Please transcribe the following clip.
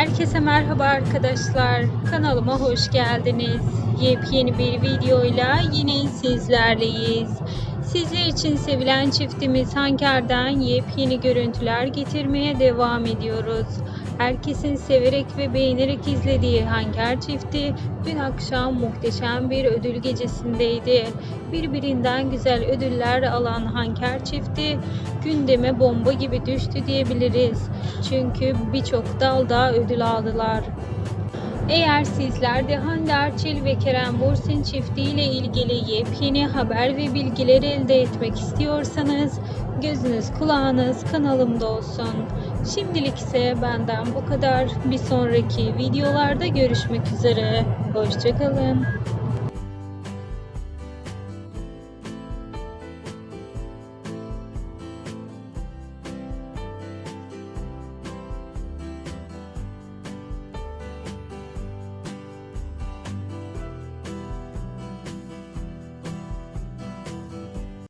Herkese merhaba arkadaşlar. Kanalıma hoş geldiniz. Yepyeni bir videoyla yine sizlerleyiz. Sizler için sevilen çiftimiz Hanker'den yepyeni görüntüler getirmeye devam ediyoruz. Herkesin severek ve beğenerek izlediği Hanker çifti dün akşam muhteşem bir ödül gecesindeydi. Birbirinden güzel ödüller alan Hanker çifti gündeme bomba gibi düştü diyebiliriz. Çünkü birçok dalda ödül aldılar. Eğer sizler de Hande Erçel ve Kerem Bürsin çiftiyle ilgili yepyeni haber ve bilgiler elde etmek istiyorsanız gözünüz kulağınız kanalımda olsun. Şimdilik ise benden bu kadar. Bir sonraki videolarda görüşmek üzere. Hoşçakalın.